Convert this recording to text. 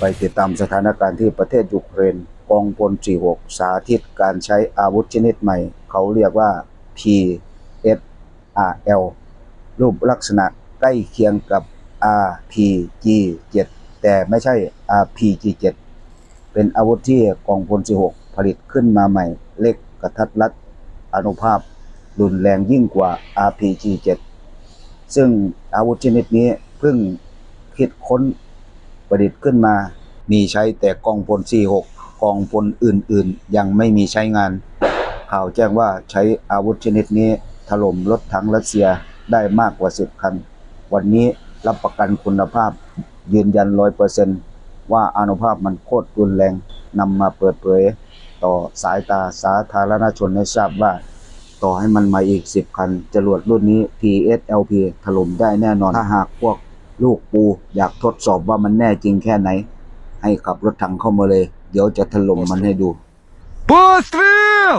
ไปติดตามสถานการณ์ที่ประเทศยูเครนกองพล46 สาธิตการใช้อาวุธชนิดใหม่ เขาเรียกว่า PSRL รูปลักษณะใกล้เคียงกับ RPG-7 แต่ไม่ใช่ RPG-7 เป็นอาวุธที่กองพล46ผลิตขึ้นมาใหม่ เล็กกระทัดรัดอนุภาพ รุนแรงยิ่งกว่า RPG-7 ซึ่งอาวุธชนิดนี้เพิ่งคิดค้นประดิษฐ์ขึ้นมา มีใช้แต่กองพล 46 กองพลอื่นๆ ยังไม่มีใช้งาน ข่าวแจ้งว่าใช้อาวุธชนิดนี้ถล่มรถถังรัสเซียได้มากกว่า 10 คัน วันนี้รับประกันคุณภาพ ยืนยัน100%ว่าอานุภาพมันโคตรรุนแรงนำมาเปิดเผยต่อสายตาสาธารณชนให้ทราบว่า ต่อให้มันมาอีก 10 คัน จรวดรุ่นนี้ PSLP ถล่มได้แน่นอนถ้าหากพวกลูกปูอยากทดสอบว่ามันแน่จริงแค่ไหน ให้ขับรถถังเข้ามาเลย เดี๋ยวจะถล่มมันให้ดู Постріл!